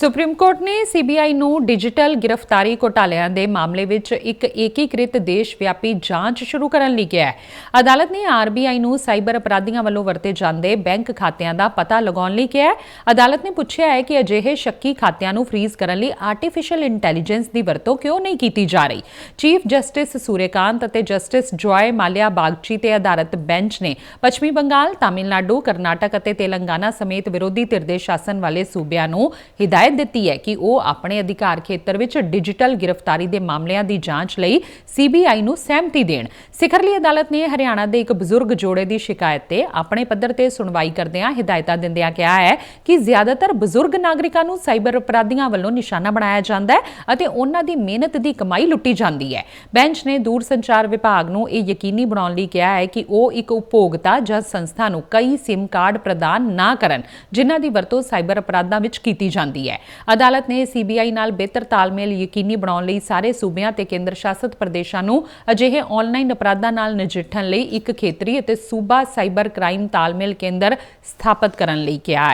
Supreme court ਨੇ CBI ਨੂੰ digital ਗ੍ਰਿਫਤਾਰੀ ਘੋਟਾਲਿਆਂ ਦੇ ਮਾਮਲੇ ਵਿੱਚ ਇੱਕ ਏਕੀਕ੍ਰਿਤ ਦੇਸ਼ ਵਿਆਪੀ ਜਾਂਚ ਸ਼ੁਰੂ ਕਰਨ ਲਈ ਕਿਹਾ ਹੈ। ਅਦਾਲਤ ਨੇ ਆਰਬੀਆਈ ਨੂੰ ਸਾਈਬਰ ਅਪਰਾਧੀਆਂ ਵੱਲੋਂ ਵਰਤੇ ਜਾਂਦੇ ਬੈਂਕ ਖਾਤਿਆਂ ਦਾ ਪਤਾ ਲਗਾਉਣ ਲਈ ਕਿਹਾ ਹੈ। ਅਦਾਲਤ ਨੇ ਪੁੱਛਿਆ ਹੈ ਕਿ ਅਜਿਹੇ ਸ਼ੱਕੀ ਖਾਤਿਆਂ ਨੂੰ ਫ੍ਰੀਜ਼ ਕਰਨ ਲਈ ਆਰਟੀਫੀਸ਼ੀਅਲ ਇੰਟੈਲੀਜੈਂਸ ਦੀ ਵਰਤੋਂ ਕਿਉਂ ਨਹੀਂ ਕੀਤੀ ਜਾ ਰਹੀ? ਚੀਫ ਜਸਟਿਸ ਸੂਰੇਕਾਂਤ ਅਤੇ ਜਸਟਿਸ ਜੋਏ ਮਾਲਿਆ ਬਾਗਚੀ ਤੇ ਆਧਾਰਿਤ ਬੈਂਚ ਨੇ ਪੱਛਮੀ ਬੰਗਾਲ, ਤਾਮਿਲਨਾਡੂ, ਕਰਨਾਟਕ ਅਤੇ ਤੇਲੰਗਾਨਾ ਸਮੇਤ ਵਿਰੋਧੀ ਧਿਰ ਦੇ ਸ਼ਾਸਨ ਵਾਲੇ ਸੂਬਿਆਂ ਨੂੰ ਹਿਦਾਇਤ ਦਿੱਤੀ ਹੈ ਕਿ ਉਹ ਆਪਣੇ ਅਧਿਕਾਰ ਖੇਤਰ ਵਿੱਚ ਡਿਜੀਟਲ ਗ੍ਰਿਫਤਾਰੀ ਦੇ ਮਾਮਲਿਆਂ ਦੀ ਜਾਂਚ ਲਈ ਸੀਬੀਆਈ ਨੂੰ ਸਹਿਮਤੀ ਦੇਣ। ਸਿਖਰਲੀ ਅਦਾਲਤ ਨੇ ਹਰਿਆਣਾ ਦੇ ਇੱਕ ਬਜ਼ੁਰਗ ਜੋੜੇ ਦੀ ਸ਼ਿਕਾਇਤ ਤੇ ਆਪਣੇ ਪੱਧਰ ਤੇ ਸੁਣਵਾਈ ਕਰਦਿਆਂ ਹਿਦਾਇਤਾਂ ਦਿੰਦਿਆਂ ਕਿਹਾ ਹੈ ਕਿ ਜ਼ਿਆਦਾਤਰ ਬਜ਼ੁਰਗ ਨਾਗਰਿਕਾਂ ਨੂੰ ਸਾਈਬਰ ਅਪਰਾਧੀਆਂ ਵੱਲੋਂ ਨਿਸ਼ਾਨਾ ਬਣਾਇਆ ਜਾਂਦਾ ਹੈ ਅਤੇ ਉਹਨਾਂ ਦੀ ਮਿਹਨਤ ਦੀ ਕਮਾਈ ਲੁੱਟੀ ਜਾਂਦੀ ਹੈ। ਬੈਂਚ ਨੇ ਦੂਰ ਸੰਚਾਰ ਵਿਭਾਗ ਨੂੰ ਇਹ ਯਕੀਨੀ ਬਣਾਉਣ ਲਈ ਕਿਹਾ ਹੈ ਕਿ ਉਹ ਇੱਕ ਉਪਭੋਗਤਾ ਜਾਂ ਸੰਸਥਾ ਨੂੰ ਕਈ SIM ਕਾਰਡ ਪ੍ਰਦਾਨ ਨਾ ਕਰਨ, ਜਿਨ੍ਹਾਂ ਦੀ ਵਰਤੋਂ ਸਾਈਬਰ ਅਪਰਾਧਾਂ ਵਿੱਚ ਕੀਤੀ ਜਾਂਦੀ ਹੈ। ਅਦਾਲਤ ਨੇ ਸੀਬੀਆਈ ਨਾਲ ਬਿਹਤਰ ਤਾਲਮੇਲ ਯਕੀਨੀ ਬਣਾਉਣ ਲਈ ਸਾਰੇ ਸੂਬਿਆਂ ਤੇ ਕੇਂਦਰ ਸ਼ਾਸਤ ਪ੍ਰਦੇਸ਼ਾਂ ਨੂੰ ਅਜਿਹੇ ਆਨਲਾਈਨ ਅਪਰਾਧਾਂ ਨਾਲ ਨਜਿੱਠਣ ਲਈ ਇੱਕ ਖੇਤਰੀ ਅਤੇ ਸੂਬਾ ਸਾਈਬਰ ਕ੍ਰਾਈਮ ਤਾਲਮੇਲ ਕੇਂਦਰ ਸਥਾਪਿਤ ਕਰਨ ਲਈ ਕਿਹਾ ਹੈ।